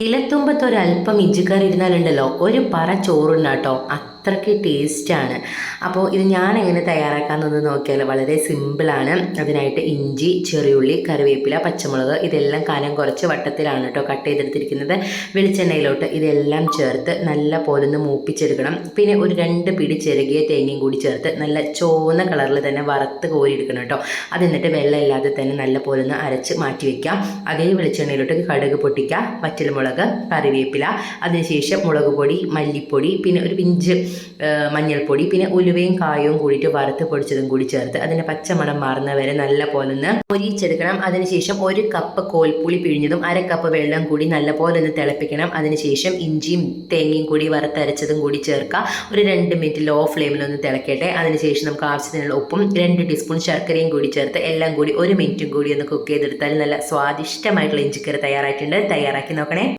ഇലത്തുമ്പത്തൊരല്പം ഇഞ്ചിക്കറി ഇരുന്നാലുണ്ടല്ലോ ഒരു പറ ചോറുണ്ടാട്ടോ അത്രയ്ക്ക് ടേസ്റ്റാണ്. അപ്പോൾ ഇത് ഞാൻ എങ്ങനെ തയ്യാറാക്കാമെന്നൊന്ന് നോക്കിയാൽ വളരെ സിമ്പിളാണ്. അതിനായിട്ട് ഇഞ്ചി ചെറിയുള്ളി കറിവേപ്പില പച്ചമുളക് ഇതെല്ലാം കനം കുറച്ച് വട്ടത്തിലാണ് കേട്ടോ കട്ട് ചെയ്തെടുത്തിരിക്കുന്നത്. വെളിച്ചെണ്ണയിലോട്ട് ഇതെല്ലാം ചേർത്ത് നല്ല പോലെ ഒന്ന് മൂപ്പിച്ചെടുക്കണം. പിന്നെ ഒരു രണ്ട് പിടി ചെറുകിയ തേങ്ങയും കൂടി ചേർത്ത് നല്ല ചുവന്ന കളറിൽ തന്നെ വറുത്ത് കോരിയെടുക്കണം കേട്ടോ അതെന്നിട്ട് വെള്ളമില്ലാതെ തന്നെ നല്ല പോലെ ഒന്ന് അരച്ച് മാറ്റി വയ്ക്കാം അതേ വെളിച്ചെണ്ണയിലോട്ട് കടുക് പൊട്ടിക്കുക വറ്റൽമുളക് കറിവേപ്പില അതിനുശേഷം മുളക് പൊടി മല്ലിപ്പൊടി പിന്നെ ഒരു പിഞ്ച് മഞ്ഞൾപ്പൊടി പിന്നെ ഉലുവയും കായവും കൂടിയിട്ട് വറുത്ത് പൊടിച്ചതും കൂടി ചേർത്ത് അതിന്റെ പച്ചമണം മാറുന്ന വരെ നല്ല പോലെ ഒന്ന് പൊരിച്ചെടുക്കണം. അതിനുശേഷം ഒരു കപ്പ് കോൽപ്പുളി പിഴിഞ്ഞതും അര കപ്പ് വെള്ളം കൂടി നല്ല പോലെ ഒന്ന് തിളപ്പിക്കണം. അതിനുശേഷം ഇഞ്ചിയും തേങ്ങയും കൂടി വറുത്തരച്ചതും കൂടി ചേർക്കുക. ഒരു രണ്ട് മിനിറ്റ് ലോ ഫ്ലെയിമിൽ ഒന്ന് തിളക്കട്ടെ. അതിനുശേഷം നമുക്ക് ആവശ്യത്തിനുള്ള ഉപ്പും രണ്ട് ടീസ്പൂൺ ശർക്കരയും കൂടി ചേർത്ത് എല്ലാം കൂടി ഒരു മിനിറ്റും കൂടി ഒന്ന് കുക്ക് ചെയ്തെടുത്താൽ നല്ല സ്വാദിഷ്ടമായിട്ടുള്ള ഇഞ്ചിക്കറി തയ്യാറായിട്ടുണ്ട്. തയ്യാറാക്കി നോക്കണേ.